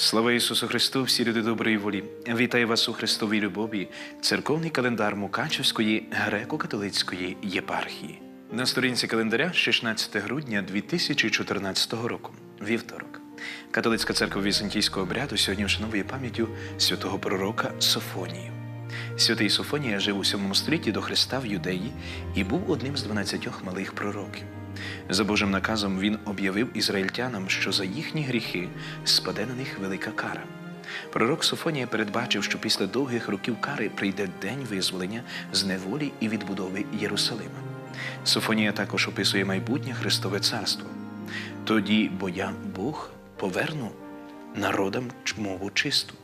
Слава Ісусу Христу, всі люди доброї волі. Вітаю вас у Христовій любові, церковний календар Мукачевської греко-католицької єпархії. На сторінці календаря 16 грудня 2014 року, вівторок. Католицька церква Візантійського обряду сьогодні вшановує пам'яттю святого пророка Софонію. Святий Софонія жив у 7 столітті до Христа в Юдеї і був одним з 12 малих пророків. За Божим наказом він об'явив ізраїльтянам, що за їхні гріхи спаде на них велика кара. Пророк Софонія передбачив, що після довгих років кари прийде день визволення з неволі і відбудови Єрусалима. Софонія також описує майбутнє Христове царство. Тоді, бо я Бог поверну народам мову чисту,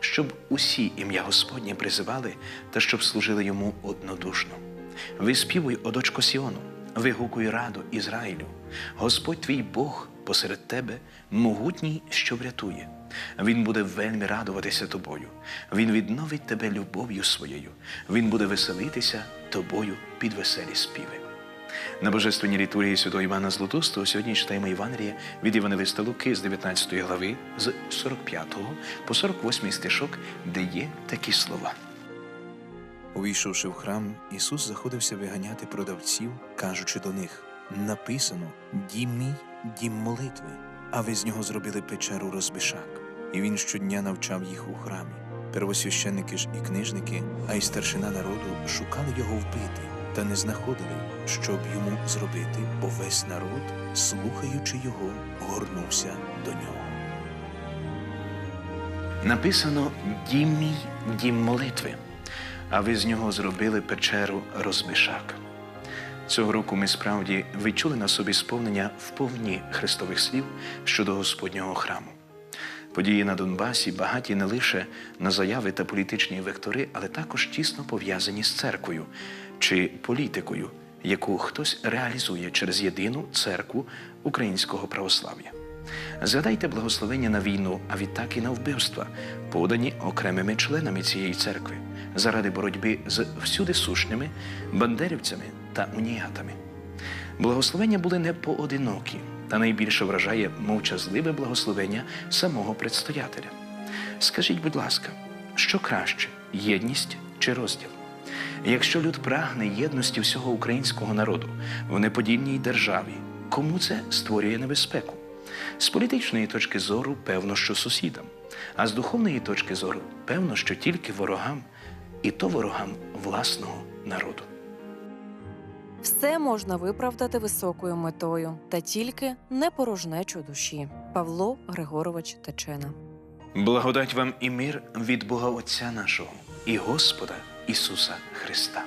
щоб усі ім'я Господнє призивали та щоб служили йому однодушно. Виспівуй, о дочко Сіону, вигукуй раду Ізраїлю. Господь твій Бог посеред тебе, могутній, що врятує. Він буде вельми радуватися тобою. Він відновить тебе любов'ю своєю. Він буде веселитися тобою під веселі співи. На божественній літургії святого Івана Златустого сьогодні читаємо Євангеліє від Івангелиста Луки з 19 глави, з 45 по 48 стишок, де є такі слова. Увійшовши в храм, Ісус заходився виганяти продавців, кажучи до них: написано: Дім мій, дім молитви, а ви з нього зробили печеру розбишак. І він щодня навчав їх у храмі. Первосвященники ж і книжники, а й старшина народу шукали його вбити, та не знаходили, щоб йому зробити, бо весь народ, слухаючи його, горнувся до нього. Написано Дім мій, дім молитви, а ви з нього зробили печеру розбишак. Цього року ми справді відчули на собі сповнення вповні Христових слів щодо Господнього храму. Події на Донбасі багаті не лише на заяви та політичні вектори, але також тісно пов'язані з церквою чи політикою, яку хтось реалізує через єдину церкву українського православ'я. Згадайте благословення на війну, а відтак і на вбивства, подані окремими членами цієї церкви заради боротьби з всюди сушними бандерівцями та уніатами. Благословення були не поодинокі, та найбільше вражає мовчазливе благословення самого предстоятеля. Скажіть, будь ласка, що краще єдність чи розділ? Якщо люд прагне єдності всього українського народу в неподільній державі, кому це створює небезпеку? З політичної точки зору, певно, що сусідам, а з духовної точки зору, певно, що тільки ворогам, і то ворогам власного народу. Все можна виправдати високою метою, та тільки не порожнечу душі. Павло Григорович Течена. Благодать вам і мир від Бога Отця нашого і Господа Ісуса Христа.